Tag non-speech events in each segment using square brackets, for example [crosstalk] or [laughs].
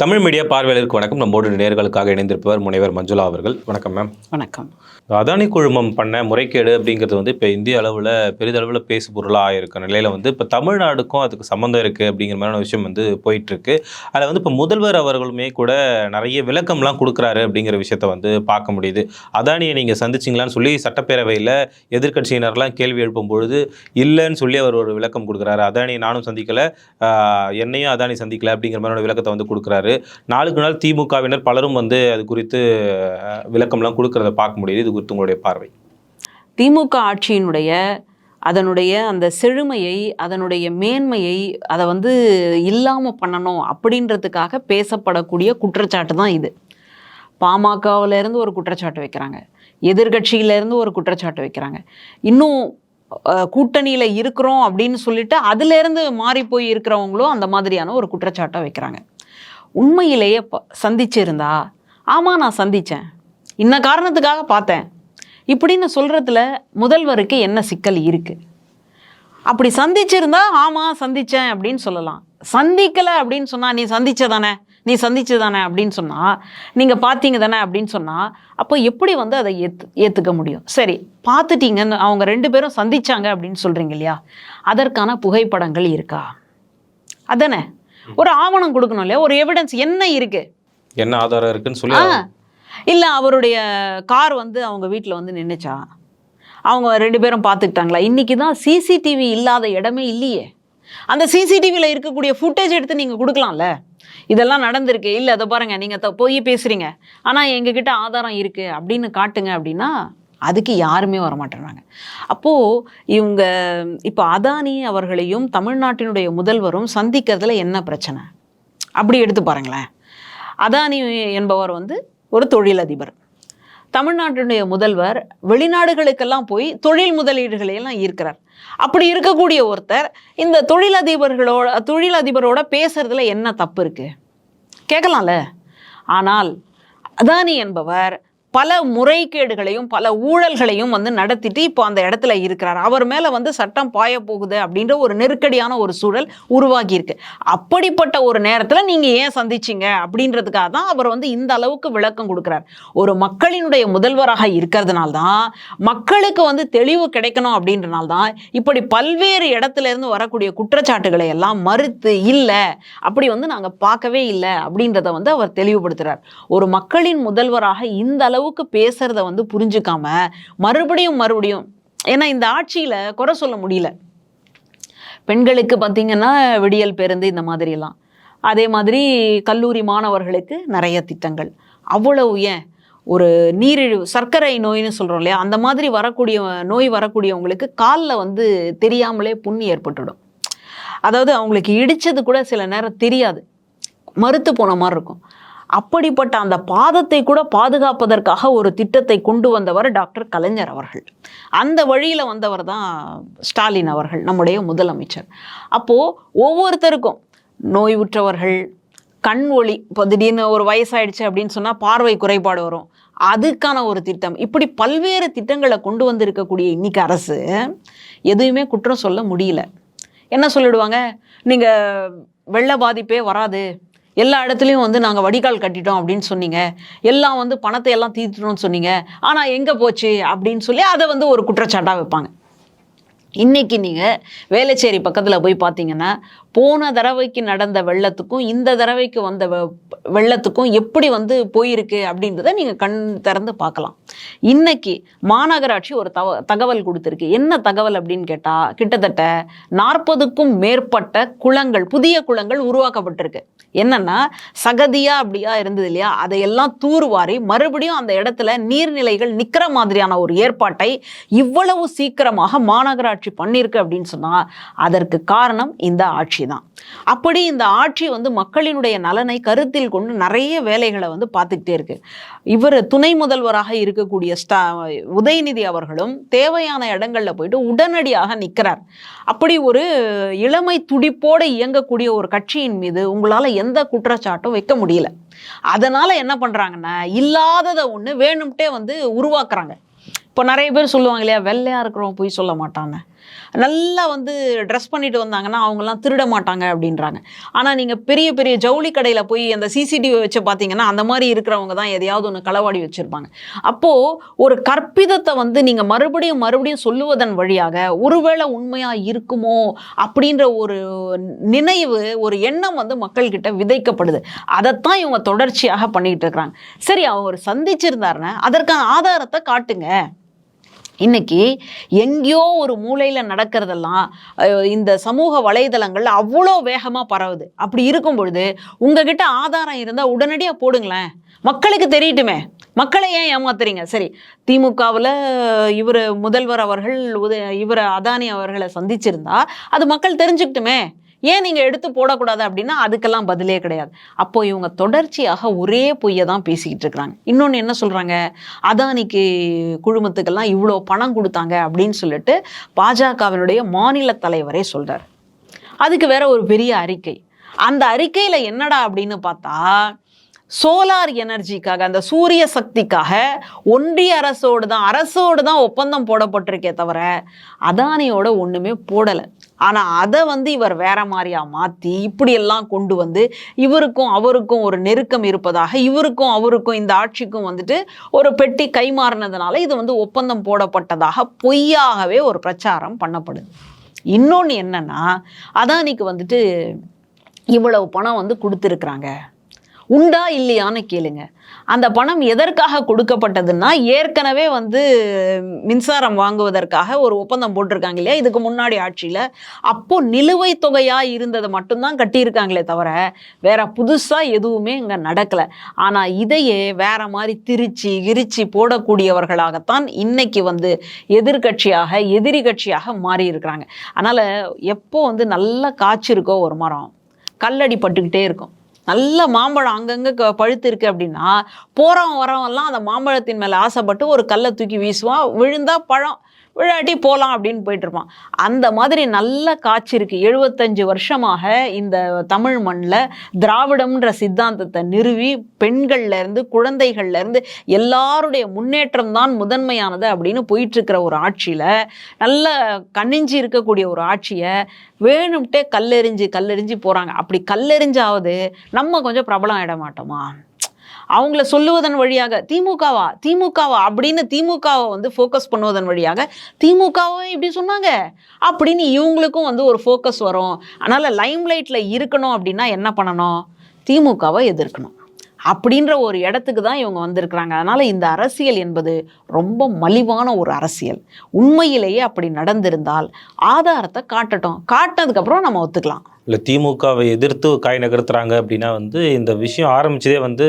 Tamil media பார்வையாளருக்கு வணக்கம். நம்மோடு நேர்களுக்காக இணைந்திருப்பவர் முனைவர் மஞ்சுளா அவர்கள். வணக்கம் மேம் வணக்கம். அதானி குழுமம் பண்ண முறைகேடு அப்படிங்கிறது வந்து இப்போ இந்திய அளவில் பெரிதளவில் பேசு பொருளாக இருக்க நிலையில் வந்து இப்போ தமிழ்நாடுக்கும் அதுக்கு சம்மந்தம் இருக்குது அப்படிங்கிற மாதிரியான விஷயம் வந்து போயிட்டுருக்கு. அதில் வந்து இப்போ முதல்வர் அவர்களுமே கூட நிறைய விளக்கம்லாம் கொடுக்குறாரு அப்படிங்கிற விஷயத்த வந்து பார்க்க முடியுது. அதானியை நீங்கள் சந்திச்சிங்களான்னு சொல்லி சட்டப்பேரவையில் எதிர்க்கட்சியினர்லாம் கேள்வி எழுப்பும் பொழுது இல்லைன்னு சொல்லி அவர் ஒரு விளக்கம் கொடுக்குறாரு. அதானியை நானும் சந்திக்கல. என்னையும் அதானி சந்திக்கல அப்படிங்கிற மாதிரியான விளக்கத்தை வந்து கொடுக்குறாரு. நாளுக்கு நாள் திமுகவினர் பலரும் வந்து அது குறித்து விளக்கம்லாம் கொடுக்கறத பார்க்க முடியுது. இது குறித்து உங்களுடைய பார்வை. திமுக ஆட்சியினுடைய அதனுடைய அந்த செழுமையை அதனுடைய மேன்மையை அதை வந்து இல்லாமல் பண்ணணும் அப்படின்றதுக்காக பேசப்படக்கூடிய குற்றச்சாட்டு தான் இது. பாமகவிலேருந்து ஒரு குற்றச்சாட்டு வைக்கிறாங்க. எதிர்கட்சியிலேருந்து ஒரு குற்றச்சாட்டு வைக்கிறாங்க. இன்னும் கூட்டணியில் இருக்கிறோம் அப்படின்னு சொல்லிட்டு அதுலேருந்து மாறி போய் இருக்கிறவங்களும் அந்த மாதிரியான ஒரு குற்றச்சாட்டை வைக்கிறாங்க. உண்மையிலேயே ப- சந்திச்சிருந்தா? ஆமாம் நான் சந்தித்தேன் இன்ன காரணத்துக்காக பார்த்தேன். இப்படின்னு சொல்கிறதுல முதல்வருக்கு என்ன சிக்கல் இருக்குது அப்படி சந்திச்சிருந்தா ஆமாம் சந்தித்தேன் அப்படின்னு சொல்லலாம். சந்திக்கலை அப்படின்னு சொன்னால் நீ சந்திச்ச தானே நீ சந்திச்சு தானே அப்படின்னு சொன்னால் நீங்கள் பார்த்தீங்க தானே அப்படின்னு சொன்னால் அப்போ எப்படி வந்து அதை ஏத்து ஏற்றுக்க முடியும்? சரி பார்த்துட்டீங்கன்னு அவங்க ரெண்டு பேரும் சந்திச்சாங்க அப்படின்னு சொல்கிறீங்க இல்லையா? அதற்கான புகைப்படங்கள் இருக்கா? அதானே? ஒரு ஆவணம் கொடுக்கணும் இல்லையா? ஒரு எவிடன்ஸ் என்ன இருக்கு? என்ன ஆதாரம் இருக்குன்னு சொல்லி இல்லை அவருடைய கார் வந்து அவங்க வீட்டில் வந்து நின்றுச்சா அவங்க ரெண்டு பேரும் பார்த்துக்கிட்டாங்களா இன்னைக்கு தான் சிசிடிவி இல்லாத இடமே இல்லையே. அந்த சிசிடிவியில் இருக்கக்கூடிய ஃபுட்டேஜ் எடுத்து நீங்கள் கொடுக்கலாம்ல? இதெல்லாம் நடந்திருக்கு. இல்லை அதை பாருங்க நீங்கள் போய் பேசுகிறீங்க ஆனால் எங்ககிட்ட ஆதாரம் இருக்குது அப்படின்னு காட்டுங்க அப்படின்னா அதுக்கு யாருமே வரமாட்டேறாங்க அப்போது இவங்க இப்போ அதானி அவர்களையும் தமிழ்நாட்டினுடைய முதல்வரும் சந்திக்கிறதுல என்ன பிரச்சனை? அப்படி எடுத்து பாருங்களேன். அதானி என்பவர் வந்து ஒரு தொழிலதிபர். தமிழ்நாட்டினுடைய முதல்வர் வெளிநாடுகளுக்கெல்லாம் போய் தொழில் முதலீடுகளை எல்லாம் ஈர்க்கிறார். அப்படி இருக்கக்கூடிய ஒருத்தர் இந்த தொழிலதிபர்களோட தொழிலதிபரோட பேசுறதுல என்ன தப்பு இருக்குது கேட்கலாம்ல? ஆனால் அதானி என்பவர் பல முறைகேடுகளையும் பல ஊழல்களையும் வந்து நடத்திட்டு இப்போ அந்த இடத்துல இருக்கிறார். அவர் மேலே வந்து சட்டம் பாய போகுது அப்படின்ற ஒரு நெருக்கடியான ஒரு சூழல் உருவாகி இருக்கு. அப்படிப்பட்ட ஒரு நேரத்தில் நீங்கள் ஏன் சந்திச்சீங்க அப்படின்றதுக்காக தான் அவர் வந்து இந்த அளவுக்கு விளக்கம் கொடுக்குறார். ஒரு மக்களினுடைய முதல்வராக இருக்கிறதுனால தான் மக்களுக்கு வந்து தெளிவு கிடைக்கணும் அப்படின்றனால தான் இப்படி பல்வேறு இடத்துல இருந்து வரக்கூடிய குற்றச்சாட்டுகளை எல்லாம் மறுத்து இல்லை அப்படி வந்து நாங்கள் பார்க்கவே இல்லை அப்படின்றத வந்து அவர் தெளிவுபடுத்துறார். ஒரு மக்களின் முதல்வராக இந்த அளவு அளவுக்கு பேசுறத வந்து புரிஞ்சுக்காம மறுபடியும் மறுபடியும் ஏன்னா இந்த ஆட்சியில குறை சொல்ல முடியல. பெண்களுக்கு பார்த்தீங்கன்னா விடியல் பேருந்து இந்த மாதிரிலாம். அதே மாதிரி கல்லூரி மாணவர்களுக்கு நிறைய திட்டங்கள். அவ்வளவு ஏன்? ஒரு நீரிழிவு சர்க்கரை நோயின்னு சொல்கிறோம் இல்லையா? அந்த மாதிரி வரக்கூடிய நோய் வரக்கூடியவங்களுக்கு காலில் வந்து தெரியாமலே புண்ணு ஏற்பட்டுடும். அதாவது அவங்களுக்கு இடிச்சது கூட சில நேரம் தெரியாது. மறுத்து போன மாதிரி இருக்கும். அப்படிப்பட்ட அந்த பாதத்தை கூட பாதுகாப்பதற்காக ஒரு திட்டத்தை கொண்டு வந்தவர் டாக்டர் கலைஞர் அவர்கள். அந்த வழியில் வந்தவர் தான் ஸ்டாலின் அவர்கள் நம்முடைய முதலமைச்சர். அப்போது ஒவ்வொருத்தருக்கும் நோய் உற்றவர்கள் கண் ஒளி இப்போ திடீர்னு ஒரு வயசாயிடுச்சு அப்படின்னு சொன்னால் பார்வை குறைபாடு வரும். அதுக்கான ஒரு திட்டம். இப்படி பல்வேறு திட்டங்களை கொண்டு வந்திருக்கக்கூடிய இன்னைக்கு அரசு எதுவுமே குற்றம் சொல்ல முடியல. என்ன சொல்லிடுவாங்க? நீங்கள் வெள்ள பாதிப்பே வராது. எல்லா இடத்துலையும் வந்து நாங்கள் வடிகால் கட்டிட்டோம் அப்படின்னு சொன்னீங்க. எல்லாம் வந்து பணத்தை எல்லாம் தீர்த்துட்டோம்னு சொன்னீங்க. ஆனால் எங்கே போச்சு? அப்படின்னு சொல்லி அதை வந்து ஒரு குற்றச்சாட்டாக வைப்பாங்க. இன்னைக்கு நீங்கள் வேளச்சேரி பக்கத்தில் போய் பார்த்தீங்கன்னா போன தடவைக்கு நடந்த வெள்ளத்துக்கும் இந்த தடவைக்கு வந்த வெள்ளத்துக்கும் எப்படி வந்து போயிருக்கு அப்படின்றத நீங்கள் கண் திறந்து பார்க்கலாம். இன்னைக்கு மாநகராட்சி ஒரு தவ தகவல் கொடுத்துருக்கு. என்ன தகவல் அப்படின்னு கேட்டால் கிட்டத்தட்ட நாற்பதுக்கும் மேற்பட்ட குளங்கள் புதிய குளங்கள் உருவாக்கப்பட்டிருக்கு. என்னன்னா சகதியா அப்படியா இருந்தது இல்லையா? அதையெல்லாம் தூர்வாரி மறுபடியும் அந்த இடத்துல நீர்நிலைகள் நிற்கிற மாதிரியான ஒரு ஏற்பாட்டை இவ்வளவு சீக்கிரமாக மாநகராட்சி பண்ணியிருக்கு அப்படின்னு சொன்னால் அதற்கு காரணம் இந்த ஆட்சி தான். அப்படி இந்த ஆட்சி வந்து மக்களினுடைய நலனை கருத்தில் கொண்டு நிறைய வேலைகளை வந்து பார்த்துக்கிட்டே இருக்கு. இவர் துணை முதல்வராக இருக்கக்கூடிய ஸ்டா உதயநிதி அவர்களும் தேவையான இடங்களில் போயிட்டு உடனடியாக நிற்கிறார் அப்படி ஒரு இளமை துடிப்போடு இயங்கக்கூடிய ஒரு கட்சியின் மீது உங்களால் எந்த குற்றச்சாட்டும் வைக்க முடியல. அதனால் என்ன பண்ணுறாங்கன்னா இல்லாததை ஒன்று வேணும்ட்டே வந்து உருவாக்குறாங்க. இப்போ நிறைய பேர் சொல்லுவாங்க இல்லையா வெள்ளையாக இருக்கிறவன் போய் சொல்ல மாட்டான்னு. நல்லா வந்து ட்ரெஸ் பண்ணிட்டு வந்தாங்கன்னா அவங்கெல்லாம் திருட மாட்டாங்க அப்படின்றாங்க. ஆனால் நீங்கள் பெரிய பெரிய ஜவுளி கடையில் போய் அந்த சிசிடிவி வச்சு பார்த்தீங்கன்னா அந்த மாதிரி இருக்கிறவங்க தான் எதையாவது ஒன்று களவாடி வச்சுருப்பாங்க. அப்போது ஒரு கற்பிதத்தை வந்து நீங்கள் மறுபடியும் மறுபடியும் சொல்லுவதன் வழியாக ஒருவேளை உண்மையாக இருக்குமோ அப்படின்ற ஒரு நினைவு ஒரு எண்ணம் வந்து மக்கள்கிட்ட விதைக்கப்படுது. அதைத்தான் இவங்க தொடர்ச்சியாக பண்ணிக்கிட்டு இருக்கிறாங்க. சரி அவர் சந்திச்சிருந்தாருன்னா அதற்கான ஆதாரத்தை காட்டுங்க. இன்னைக்கு எங்கேயோ ஒரு மூலையில் நடக்கிறதெல்லாம் இந்த சமூக வலைதளங்கள் அவ்வளோ வேகமாக பரவுது. அப்படி இருக்கும் பொழுது உங்ககிட்ட ஆதாரம் இருந்தால் உடனடியாக போடுங்களேன். மக்களுக்கு தெரியட்டுமே. மக்களை ஏன் ஏமாத்துறீங்க? சரி திமுகவில் இவர் முதல்வர் அவர்கள் உத இவர் அதானி அவர்களை சந்திச்சிருந்தா அது மக்கள் தெரிஞ்சுக்கிட்டுமே. ஏன் நீங்கள் எடுத்து போடக்கூடாது அப்படின்னா அதுக்கெல்லாம் பதிலே கிடையாது. அப்போ இவங்க தொடர்ச்சியாக ஒரே பொய்யை தான் பேசிக்கிட்டு இருக்கிறாங்க. இன்னொன்று என்ன சொல்கிறாங்க அதானிக்கு குழுமத்துக்கெல்லாம் இவ்வளோ பணம் கொடுத்தாங்க அப்படின்னு சொல்லிட்டு பாஜகவினுடைய மாநில தலைவரே சொல்கிறார் அதுக்கு வேற ஒரு பெரிய அறிக்கை. அந்த அறிக்கையில் என்னடா அப்படின்னு பார்த்தா சோலார் எனர்ஜிக்காக அந்த சூரிய சக்திக்காக ஒன்றிய அரசோடு தான் அரசோடு தான் ஒப்பந்தம் போடப்பட்டிருக்கே தவிர அதானியோட ஒன்றுமே போடலை. ஆனால் அதை வந்து இவர் வேற மாதிரியா மாற்றி இப்படியெல்லாம் கொண்டு வந்து இவருக்கும் அவருக்கும் ஒரு நெருக்கம் இருப்பதாக இவருக்கும் அவருக்கும் இந்த ஆட்சிக்கும் வந்துட்டு ஒரு பெட்டி கைமாறினதுனால இது வந்து ஒப்பந்தம் போடப்பட்டதாக பொய்யாகவே ஒரு பிரச்சாரம் பண்ணப்படுது. இன்னொன்று என்னன்னா அதானிக்கு வந்துட்டு இவ்வளவு பணம் வந்து கொடுத்துருக்குறாங்க. உண்டா இல்லையான்னு கேளுங்க. அந்த பணம் எதற்காக கொடுக்கப்பட்டதுன்னா ஏற்கனவே வந்து மின்சாரம் வாங்குவதற்காக ஒரு ஒப்பந்தம் போட்டிருக்காங்க இல்லையா? இதுக்கு முன்னாடி ஆட்சியில். அப்போ நிலுவைத் தொகையாக இருந்ததை மட்டும்தான் கட்டியிருக்காங்களே தவிர வேற புதுசாக எதுவுமே இங்கே நடக்கலை. ஆனால் இதையே வேற மாதிரி திரிச்சு கிரிச்சு போடக்கூடியவர்களாகத்தான் இன்னைக்கு வந்து எதிர்கட்சியாக எதிரி கட்சியாக மாறி இருக்கிறாங்க அதனால் எப்போ வந்து நல்லா காய்ச்சிருக்கோ ஒரு மரம் கல்லடி பட்டுக்கிட்டே இருக்கும். நல்ல மாம்பழம் அங்கங்கே பழுத்து இருக்கு அப்படின்னா போகிறவன் வரவன்லாம் அந்த மாம்பழத்தின் மேலே ஆசைப்பட்டு ஒரு கல்லை தூக்கி வீசுவான். விழுந்தா பழம். விளையாட்டி போகலாம் அப்படின்னு போயிட்டு இருப்பான். அந்த மாதிரி நல்ல காட்சி இருக்கு. எழுபத்தஞ்சு வருஷமாக இந்த தமிழ் மண்ணில் திராவிடம்ன்ற சித்தாந்தத்தை நிறுவி பெண்கள்லேருந்து குழந்தைகள்லேருந்து எல்லாருடைய முன்னேற்றம் தான் முதன்மையானது அப்படின்னு போயிட்டு இருக்கிற ஒரு ஆட்சியில் நல்ல கணிஞ்சி இருக்கக்கூடிய ஒரு ஆட்சியை வேணும்ட்டே கல்லெறிஞ்சு கல்லெறிஞ்சு போகிறாங்க அப்படி கல்லெறிஞ்சாவது நம்ம கொஞ்சம் பிரபலம் ஆயிட மாட்டோமா? அவங்கள சொல்லுவதன் வழியாக திமுகவா திமுகவா அப்படின்னு திமுகவை வந்து ஃபோக்கஸ் பண்ணுவதன் வழியாக திமுகவை இப்படி சொன்னாங்க. அப்படின்னு இவங்களுக்கும் வந்து ஒரு ஃபோக்கஸ் வரும். அதனால் லைம்லைட்டில் இருக்கணும் அப்படின்னா என்ன பண்ணணும்? திமுகவை எதிர்க்கணும். அப்படின்ற ஒரு இடத்துக்கு தான் இவங்க வந்திருக்கிறாங்க. அதனால் இந்த அரசியல் என்பது ரொம்ப மலிவான ஒரு அரசியல். உண்மையிலேயே அப்படி நடந்திருந்தால் ஆதாரத்தை காட்டட்டும். காட்டினதுக்கப்புறம் நம்ம ஒத்துக்கலாம். இல்லை திமுகவை எதிர்த்து காய் நகர்த்துறாங்க அப்படின்னா வந்து இந்த விஷயம் ஆரம்பிச்சதே வந்து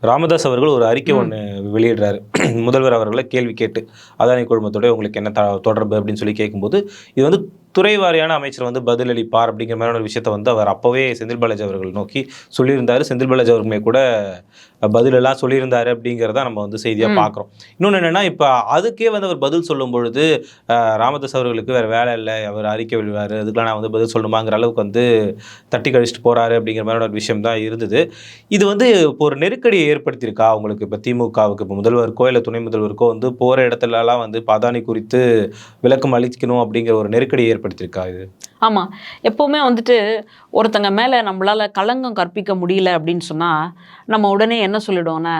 ராமதாஸ் அவர்கள் ஒரு அறிக்கை ஒன்று வெளியிடுறாரு. முதல்வர் அவர்களை கேள்வி கேட்டு அதானி குழுமத்தோட உங்களுக்கு என்ன த- தொடர்பு அப்படின்னு சொல்லி கேட்கும்போது இது வந்து துறை வாரியான அமைச்சர் வந்து பதிலளிப்பார் அப்படிங்கிற மாதிரியான ஒரு விஷயத்தை வந்து அவர் அப்போவே செந்தில் பாலாஜி அவர்கள் நோக்கி சொல்லியிருந்தாரு. செந்தில் பாலாஜி அவருமே கூட பதிலெல்லாம் சொல்லியிருந்தாரு அப்படிங்கிறத நம்ம வந்து செய்தியாக. பார்க்குறோம் இன்னொன்று என்னன்னா இப்போ அதுக்கே வந்து அவர் பதில் சொல்லும் பொழுது ராமதாஸ் அவர்களுக்கு வேறு வேலை இல்லை அவர் அறிக்கை வெளிவார் அதுக்கெல்லாம் நான் வந்து பதில் சொல்லணுமாங்கிற அளவுக்கு வந்து தட்டி கழிச்சிட்டு போறாரு அப்படிங்கிற மாதிரி ஒரு விஷயம் தான் இருந்தது. இது வந்து இப்போ ஒரு நெருக்கடியை ஏற்படுத்தியிருக்கா உங்களுக்கு இப்போ திமுகவுக்கு இப்போ முதல்வருக்கோ இல்லை துணை முதல்வருக்கோ வந்து போகிற இடத்துலலாம் வந்து பதானி குறித்து விளக்கம் அளிக்கணும் அப்படிங்கிற ஒரு நெருக்கடியை ஏற்படுத்தியிருக்கா இது? ஆமாம் எப்போவுமே வந்துட்டு ஒருத்தங்க மேலே நம்மளால் களங்கம் கற்பிக்க முடியல அப்படின்னு சொன்னால் நம்ம உடனே என்ன சொல்லிடுவோன்னா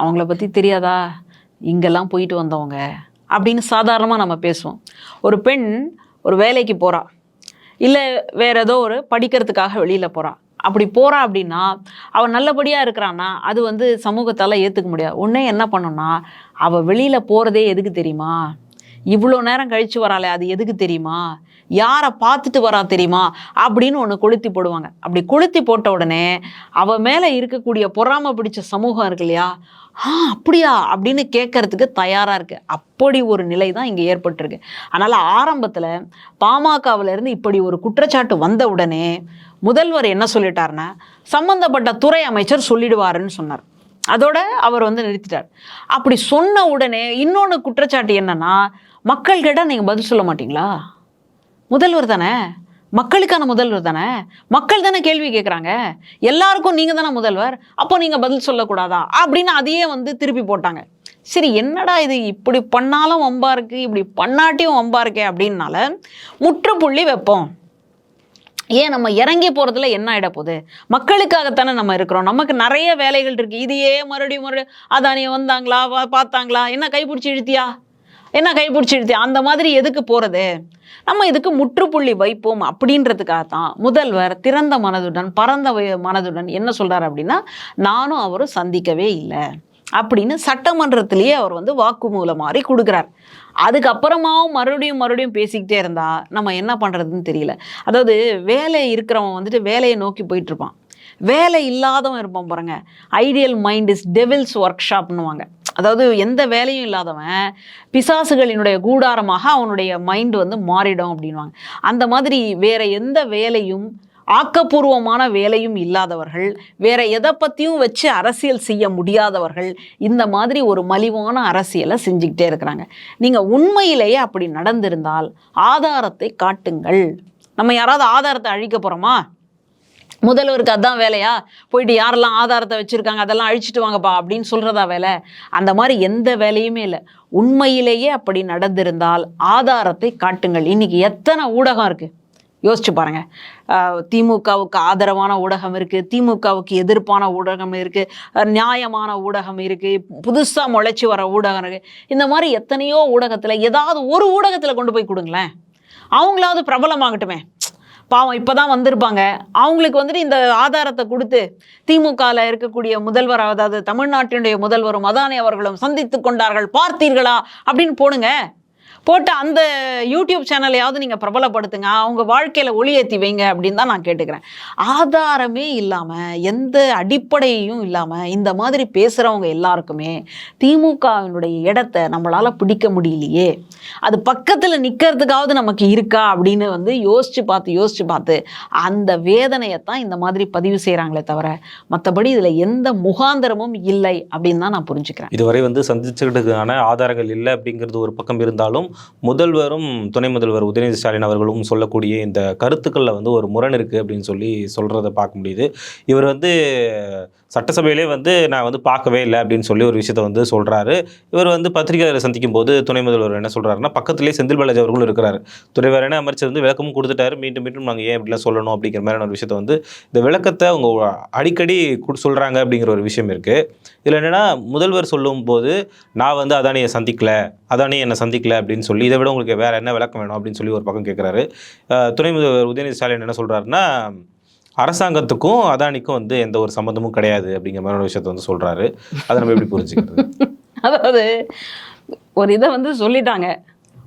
அவங்கள பற்றி தெரியாதா? இங்கெல்லாம் போயிட்டு வந்தவங்க அப்படின்னு சாதாரணமாக நம்ம பேசுவோம். ஒரு பெண் ஒரு வேலைக்கு போகிறா இல்லை வேற ஏதோ ஒரு படிக்கிறதுக்காக வெளியில் போகிறாள் அப்படி போகிறா அப்படின்னா அவள் நல்லபடியாக இருக்கிறான்னா அது வந்து சமூகத்தால் ஏற்றுக்க முடியாது. உடனே என்ன பண்ணுன்னா அவள் வெளியில் போகிறதே எதுக்கு தெரியுமா? இவ்வளோ நேரம் கழித்து வராளே அது எதுக்கு தெரியுமா? யாரை பார்த்துட்டு வரா தெரியுமா? அப்படின்னு ஒன்று கொளுத்தி போடுவாங்க. அப்படி கொளுத்தி போட்ட உடனே அவ மேலே இருக்கக்கூடிய பொறாமை பிடிச்ச சமூகம் இருக்கு இல்லையா? ஆ அப்படியா? அப்படின்னு கேட்கறதுக்கு தயாராக இருக்குது அப்படி ஒரு நிலை தான் இங்கே ஏற்பட்டிருக்கு. அதனால் ஆரம்பத்தில் பாமகவிலேருந்து இப்படி ஒரு குற்றச்சாட்டு வந்த உடனே முதல்வர் என்ன சொல்லிட்டாருன்னா சம்பந்தப்பட்ட துறை அமைச்சர் சொல்லிடுவாருன்னு சொன்னார். அதோட அவர் வந்து நிறுத்திட்டார். அப்படி சொன்ன உடனே இன்னொன்று குற்றச்சாட்டு என்னன்னா மக்கள் கேட்டால் நீங்கள் பதில் சொல்ல மாட்டீங்களா? முதல்வர் தானே? மக்களுக்கான முதல்வர் தானே? மக்கள் தானே கேள்வி கேட்குறாங்க எல்லாருக்கும் நீங்கள் தானே முதல்வர். அப்போ நீங்கள் பதில் சொல்லக்கூடாதா? அப்படின்னு அதையே வந்து திருப்பி போட்டாங்க. சரி என்னடா இது? இப்படி பண்ணாலும் வம்பா இருக்கு இப்படி பண்ணாட்டியும் வம்பா இருக்கே அப்படின்னால முற்றுப்புள்ளி வைப்போம். ஏன் நம்ம இறங்கி போகிறதுல என்ன ஆகிட போகுது? மக்களுக்காகத்தானே நம்ம இருக்கிறோம். நமக்கு நிறைய வேலைகள் இருக்குது இதையே மறுபடியும் மறுபடியும் அதானிய வந்தாங்களா? பார்த்தாங்களா? என்ன கைப்பிடிச்சி இழுத்தியா? என்ன கைப்பிடிச்சி இழுத்தியா அந்த மாதிரி எதுக்கு போகிறது நம்ம இதுக்கு முற்றுப்புள்ளி வைப்போம் அப்படின்றதுக்காக தான் முதல்வர் திறந்த மனதுடன் பரந்த மனதுடன் என்ன சொல்கிறார் அப்படின்னா நானும் அவரும் சந்திக்கவே இல்லை அப்படின்னு சட்டமன்றத்திலேயே அவர் வந்து வாக்குமூலம் மாதிரி கொடுக்குறார். அதுக்கப்புறமாவும் மறுபடியும் மறுபடியும் பேசிக்கிட்டே இருந்தால் நம்ம என்ன பண்ணுறதுன்னு தெரியல. அதாவது வேலை இருக்கிறவன் வந்துட்டு வேலையை நோக்கி போயிட்டுருப்பான் வேலை இல்லாதவன் இருப்பான் பாருங்க. Idle mind is devil's work ஷாப்னுவாங்க அதாவது எந்த வேலையும் இல்லாதவன் பிசாசுகளினுடைய கூடாரமாக அவனுடைய மைண்ட் வந்து மாறிடும் அப்படின்வாங்க அந்த மாதிரி வேற எந்த வேலையும் ஆக்கப்பூர்வமான வேலையும் இல்லாதவர்கள் வேற எதை பற்றியும் வச்சு அரசியல் செய்ய முடியாதவர்கள் இந்த மாதிரி ஒரு மலிவான அரசியலை செஞ்சுக்கிட்டே இருக்கிறாங்க. நீங்கள் உண்மையிலேயே அப்படி நடந்திருந்தால் ஆதாரத்தை காட்டுங்கள். நம்ம யாராவது ஆதாரத்தை அழிக்க போகிறோமா முதல்வருக்கு அதான் வேலையா? போயிட்டு யாரெல்லாம் ஆதாரத்தை வச்சுருக்காங்க அதெல்லாம் அழிச்சிட்டு வாங்கப்பா அப்படின்னு சொல்கிறதா வேலை? அந்த மாதிரி எந்த வேலையுமே இல்லை. உண்மையிலேயே அப்படி நடந்திருந்தால் ஆதாரத்தை காட்டுங்கள். இன்றைக்கி எத்தனை ஊடகம் இருக்குது யோசிச்சு பாருங்க. திமுகவுக்கு ஆதரவான ஊடகம் இருக்குது திமுகவுக்கு எதிர்ப்பான ஊடகம் இருக்குது நியாயமான ஊடகம் இருக்குது புதுசாக முளைச்சி வர ஊடகம் இருக்குது இந்த மாதிரி எத்தனையோ ஊடகத்தில் ஏதாவது ஒரு ஊடகத்தில் கொண்டு போய் கொடுங்களேன். அவங்களாவது பிரபலமாகட்டுமே. பாவம் இப்போ தான் வந்திருப்பாங்க. அவங்களுக்கு வந்துட்டு இந்த ஆதாரத்தை கொடுத்து திமுகவில் இருக்கக்கூடிய முதல்வர் அதாவது தமிழ்நாட்டினுடைய முதல்வரும் அதானி அவர்களும் சந்தித்து கொண்டார்கள். பார்த்தீர்களா? அப்படின்னு போனுங்க போட்டு அந்த யூடியூப் சேனலையாவது நீங்கள் பிரபலப்படுத்துங்க. அவங்க வாழ்க்கையில் ஒளியேற்றி வைங்க அப்படின்னு தான் நான் கேட்டுக்கிறேன். ஆதாரமே இல்லாமல் எந்த அடிப்படையும் இல்லாமல் இந்த மாதிரி பேசுகிறவங்க எல்லாருக்குமே திமுகவினுடைய இடத்த நம்மளால் பிடிக்க முடியலையே. அது பக்கத்தில் நிற்கிறதுக்காவது நமக்கு இருக்கா அப்படின்னு வந்து யோசித்து பார்த்து யோசித்து பார்த்து அந்த வேதனையை தான் இந்த மாதிரி பதிவு செய்கிறாங்களே தவிர மற்றபடி இதில் எந்த முகாந்திரமும் இல்லை அப்படின்னு தான் நான் புரிஞ்சுக்கிறேன். இதுவரை வந்து சந்திச்சுக்கிட்டதுக்கான ஆதாரங்கள் இல்லை அப்படிங்கிறது ஒரு பக்கம் இருந்தாலும் முதல்வரும் துணை முதல்வர் உதயநிதி ஸ்டாலின் அவர்களும் சொல்லக்கூடிய இந்த கருத்துக்களில் வந்து ஒரு முரண் இருக்குது அப்படின்னு சொல்லி சொல்கிறத பார்க்க முடியுது. இவர் வந்து சட்டசபையிலே வந்து நான் வந்து பார்க்கவே இல்லை அப்படின்னு சொல்லி ஒரு விஷயத்தை வந்து சொல்கிறாரு இவர் வந்து பத்திரிகையாளரை சந்திக்கும் போது துணை முதல்வர் என்ன சொல்கிறாருன்னா பக்கத்துலேயே செந்தில் பாலாஜி அவர்களும் இருக்கிறார். துறைவேறன அமைச்சர் வந்து விளக்கமும் கொடுத்துட்டாரு. மீண்டும் மீண்டும் நாங்கள் ஏன் இப்படிலாம் சொல்லணும் அப்படிங்கிற மாதிரியான ஒரு விஷயத்தை வந்து இந்த விளக்கத்தை அவங்க அடிக்கடி சொல்கிறாங்க அப்படிங்கிற ஒரு விஷயம் இருக்குது இதில் என்னென்னா முதல்வர் சொல்லும்போது நான் வந்து அதானியை சந்திக்கல அதானி என்னை சந்திக்கல அப்படின்னு சொல்லி இதை விட உங்களுக்கு வேறு என்ன விளக்கம் வேணும் அப்படின்னு சொல்லி ஒரு பக்கம் கேட்குறாரு துணை முதல்வர் உதயநிதி ஸ்டாலின் என்ன சொல்கிறாருன்னா அரசாங்கத்துக்கும் அதானிக்கும் வந்து எந்த ஒரு சம்மந்தமும் கிடையாது அப்படிங்கிற மாதிரி ஒரு விஷயத்தை வந்து சொல்கிறாரு அதை நம்ம எப்படி புரிஞ்சுக்கிறது? [laughs] அதாவது ஒரு இதை வந்து சொல்லிட்டாங்க.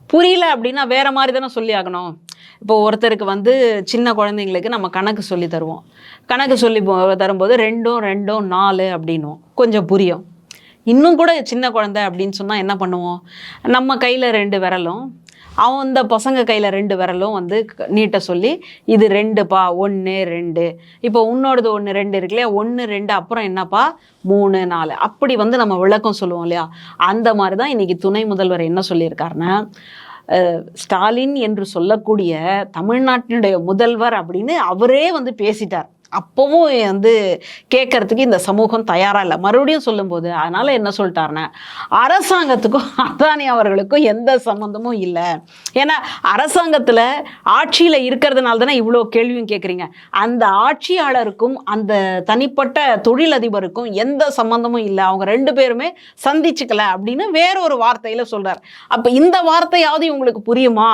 புரியல அப்படின்னா வேற மாதிரி தானே சொல்லி ஆகணும். இப்போ ஒருத்தருக்கு வந்து சின்ன குழந்தைங்களுக்கு நம்ம கணக்கு சொல்லி தருவோம். கணக்கு சொல்லி போ- தரும்போது ரெண்டும் ரெண்டும் நாலு அப்படின்னும் கொஞ்சம் புரியும். இன்னும் கூட சின்ன குழந்தை அப்படின்னு சொன்னால் என்ன பண்ணுவோம்? நம்ம கையில் ரெண்டு விரலும் அவன் அந்த பசங்க கையில் ரெண்டு விரலும் வந்து நீட்ட சொல்லி இது ரெண்டுப்பா ஒன்று ரெண்டு. இப்போ உன்னோடது ஒன்று ரெண்டு இருக்கு இல்லையா? ஒன்று ரெண்டு அப்புறம் என்னப்பா? மூணு நாலு. அப்படி வந்து நம்ம விளக்கம் சொல்லுவோம் இல்லையா? அந்த மாதிரி தான் இன்றைக்கி துணை முதல்வர் என்ன சொல்லியிருக்காருன்னா ஸ்டாலின் என்று சொல்லக்கூடிய தமிழ்நாட்டினுடைய முதல்வர் அப்படின்னு அவரே வந்து பேசிட்டார். அப்போவும் வந்து கேட்கறதுக்கு இந்த சமூகம் தயாராக இல்லை. மறுபடியும் சொல்லும்போது அதனால் என்ன சொல்லிட்டாருன்னா அரசாங்கத்துக்கும் [laughs] அதானி அவர்களுக்கும் எந்த சம்மந்தமும் இல்லை. ஏன்னா அரசாங்கத்தில் ஆட்சியில் இருக்கிறதுனால தானே இவ்வளோ கேள்வியும் கேட்குறீங்க. அந்த ஆட்சியாளருக்கும் அந்த தனிப்பட்ட தொழிலதிபருக்கும் எந்த சம்மந்தமும் இல்லை. அவங்க ரெண்டு பேருமே சந்திச்சுக்கல அப்படின்னு வேற ஒரு வார்த்தையில் சொல்கிறார் அப்போ இந்த வார்த்தையாவது இவங்களுக்கு புரியுமா?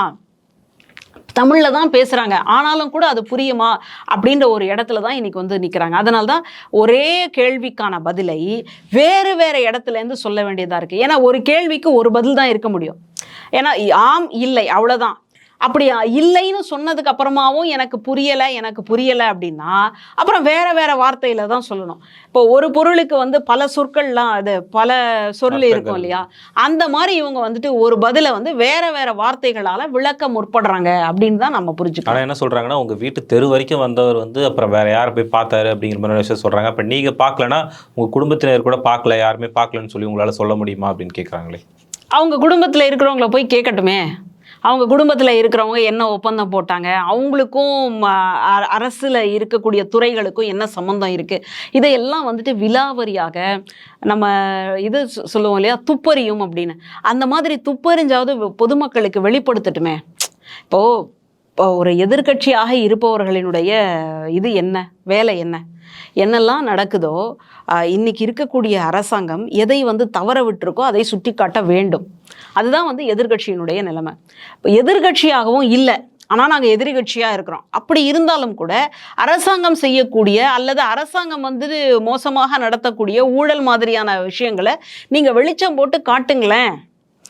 தமிழில் தான் பேசுகிறாங்க ஆனாலும் கூட அது புரியுமா அப்படின்ற ஒரு இடத்துல தான் இன்றைக்கி வந்து நிற்கிறாங்க அதனால தான் ஒரே கேள்விக்கான பதிலை வேறு வேறு இடத்துலேருந்து சொல்ல வேண்டியதாக இருக்குது ஏன்னா ஒரு கேள்விக்கு ஒரு பதில் தான் இருக்க முடியும். ஏன்னா ஆம் இல்லை அவ்வளோதான் அப்படி இல்லைன்னு சொன்னதுக்கு அப்புறமாவும் எனக்கு புரியலை எனக்கு புரியலை அப்படின்னா அப்புறம் வேற வேற வார்த்தையில தான் சொல்லணும். இப்போ ஒரு பொருளுக்கு வந்து பல சொற்கள்லாம் அது பல சொல் இருக்கும். இல்லையா? அந்த மாதிரி இவங்க வந்துட்டு ஒரு பதிலை வந்து வேற வேற வார்த்தைகளால விளக்க முற்படுறாங்க அப்படின்னு தான் நம்ம புரிஞ்சுக்கணும். ஆனால் என்ன சொல்கிறாங்கன்னா உங்கள் வீட்டு தெரு வரைக்கும் வந்தவர் வந்து அப்புறம் வேற யார் போய் பார்த்தாரு அப்படிங்கிற மாதிரி விஷயம் சொல்கிறாங்க அப்போ நீங்கள் பார்க்கலனா உங்கள் குடும்பத்தினர் கூட பார்க்கல யாருமே பார்க்கலன்னு சொல்லி உங்களால் சொல்ல முடியுமா அப்படின்னு கேட்குறாங்களே அவங்க குடும்பத்தில் இருக்கிறவங்கள போய் கேட்கட்டுமே அவங்க குடும்பத்தில் இருக்கிறவங்க என்ன ஒப்பந்தம் போட்டாங்க? அவங்களுக்கும் ம, அ- இருக்கக்கூடிய துறைகளுக்கும் என்ன சம்மந்தம் இருக்குது இதையெல்லாம் வந்துட்டு விலாவரியாக நம்ம இது சொல்லுவோம் இல்லையா? துப்பறியும் அப்படின்னு. அந்த மாதிரி துப்பறிஞ்சாவது பொதுமக்களுக்கு வெளிப்படுத்தட்டுமே. இப்போது இப்போ ஒரு எதிர்க்கட்சியாக இருப்பவர்களினுடைய இது என்ன? வேலை என்ன? என்னெல்லாம் நடக்குதோ இன்னைக்கு இருக்கக்கூடிய அரசாங்கம் எதை வந்து தவற விட்டிருக்கோ அதை சுட்டி காட்ட வேண்டும். அதுதான் வந்து எதிர்க்கட்சியினுடைய நிலைமை. இப்போ எதிர்க்கட்சியாகவும் இல்லை. ஆனால் நாங்கள் எதிர்கட்சியாக இருக்கிறோம். அப்படி இருந்தாலும் கூட அரசாங்கம் செய்யக்கூடிய அல்லது அரசாங்கம் வந்து மோசமாக நடத்தக்கூடிய ஊழல் மாதிரியான விஷயங்களை நீங்கள் வெளிச்சம் போட்டு காட்டுங்களேன்.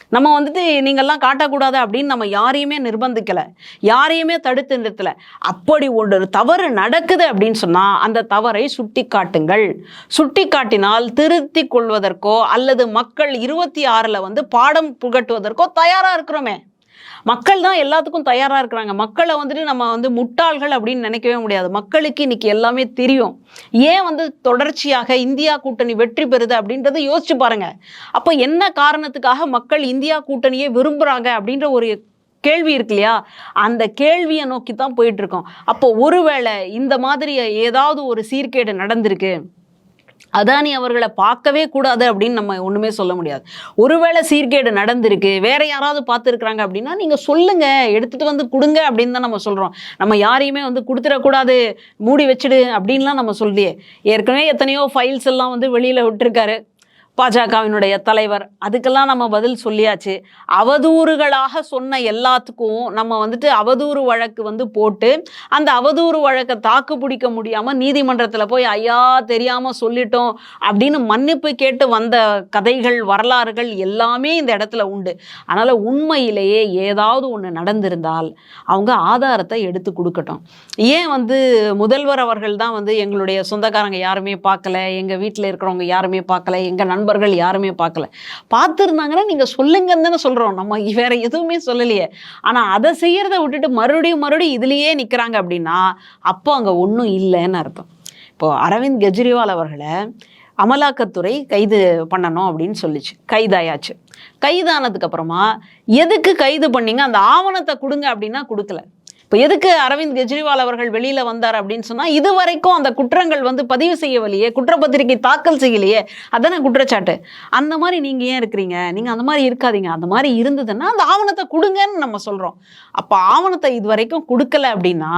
நம்ம வந்துட்டு நீங்கள்லாம் காட்டக்கூடாது அப்படின்னு நம்ம யாரையுமே நிர்பந்திக்கலை. யாரையுமே தடுத்து நிறுத்தலை. அப்படி ஒரு தவறு நடக்குது அப்படின்னு சொன்னால் அந்த தவறை சுட்டி காட்டுங்கள் சுட்டி காட்டினால் திருத்தி கொள்வதற்கோ அல்லது மக்கள் இருபத்தி ஆறில் வந்து பாடம் புகட்டுவதற்கோ தயாராக இருக்கிறோமே. மக்கள் தான் எல்லாத்துக்கும் தயாராக இருக்கிறாங்க. மக்களை வந்துட்டு நம்ம வந்து முட்டாள்கள் அப்படின்னு நினைக்கவே முடியாது. மக்களுக்கு இன்னைக்கு எல்லாமே தெரியும். ஏன் வந்து தொடர்ச்சியாக இந்தியா கூட்டணி வெற்றி பெறுது அப்படின்றத யோசிச்சு பாருங்க. அப்போ என்ன காரணத்துக்காக மக்கள் இந்தியா கூட்டணியை விரும்புகிறாங்க அப்படின்ற ஒரு கேள்வி இருக்கு இல்லையா? அந்த கேள்வியை நோக்கி தான் போயிட்டு இருக்கோம். அப்போ ஒருவேளை இந்த மாதிரி ஏதாவது ஒரு சீர்கேடு நடந்திருக்கு. அதானி அவர்களை பார்க்கவே கூடாது அப்படின்னு நம்ம ஒன்றுமே சொல்ல முடியாது. ஒருவேளை சீர்கேடு நடந்திருக்கு வேற யாராவது பார்த்துருக்குறாங்க அப்படின்னா நீங்கள் சொல்லுங்க எடுத்துட்டு வந்து கொடுங்க அப்படின்னு தான் நம்ம சொல்கிறோம் நம்ம யாரையுமே வந்து கொடுத்துடக்கூடாது மூடி வச்சுடு அப்படின்லாம் நம்ம சொல்லியே. ஏற்கனவே எத்தனையோ ஃபைல்ஸ் எல்லாம் வந்து வெளியில் விட்டுருக்காரு. பாஜகவினுடைய தலைவர். அதுக்கெல்லாம் நம்ம பதில் சொல்லியாச்சு. அவதூறுகளாக சொன்ன எல்லாத்துக்கும் நம்ம வந்துட்டு அவதூறு வழக்கு வந்து போட்டு அந்த அவதூறு வழக்கை தாக்கு பிடிக்க முடியாமல் நீதிமன்றத்தில் போய் ஐயா தெரியாமல் சொல்லிட்டோம் அப்படின்னு மன்னிப்பு கேட்டு வந்த கதைகள் வரலாறுகள் எல்லாமே இந்த இடத்துல உண்டு. அதனால் உண்மையிலேயே ஏதாவது ஒன்று நடந்திருந்தால் அவங்க ஆதாரத்தை எடுத்து கொடுக்கட்டும். ஏன் வந்து முதல்வர் அவர்கள் தான் வந்து எங்களுடைய சொந்தக்காரங்க யாருமே பார்க்கல எங்கள் வீட்டில் இருக்கிறவங்க யாருமே பார்க்கல எங்கள் நண்பர்கள் யாருமே பார்க்கல. பார்த்துருந்தாங்கன்னா நீங்கள் சொல்லுங்கன்னு தானே சொல்கிறோம் நம்ம வேற எதுவுமே சொல்லலையே. ஆனால் அதை செய்கிறத விட்டுட்டு மறுபடியும் மறுபடியும் இதுலேயே நிற்கிறாங்க அப்படின்னா அப்போ அங்கே ஒன்றும் இல்லைன்னு அர்த்தம். இப்போது அரவிந்த் கெஜ்ரிவால் அவர்களை அமலாக்கத்துறை கைது பண்ணணும் அப்படின்னு சொல்லிச்சு. கைதாயாச்சு. கைதானதுக்கு அப்புறமா எதுக்கு கைது பண்ணீங்க? அந்த ஆவணத்தை கொடுங்க அப்படின்னா கொடுக்கல. இப்போ எதுக்கு அரவிந்த் கெஜ்ரிவால் அவர்கள் வெளியில் வந்தார் அப்படின்னு சொன்னால் இது வரைக்கும் அந்த குற்றங்கள் வந்து பதிவு செய்யவில்லையே குற்றப்பத்திரிகை தாக்கல் செய்யலையே அதானே குற்றச்சாட்டு. அந்த மாதிரி நீங்கள் ஏன் இருக்கிறீங்க? நீங்கள் அந்த மாதிரி இருக்காதீங்க. அந்த மாதிரி இருந்ததுன்னா அந்த ஆவணத்தை கொடுங்கன்னு நம்ம சொல்கிறோம் அப்போ ஆவணத்தை இது வரைக்கும் கொடுக்கல அப்படின்னா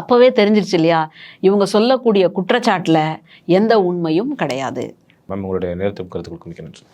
அப்போவே தெரிஞ்சிருச்சு இல்லையா? இவங்க சொல்லக்கூடிய குற்றச்சாட்டில் எந்த உண்மையும் கிடையாது. மேம் உங்களுடைய நேரத்துக்கு கருத்துக்களுக்கு மிக்க நன்றி.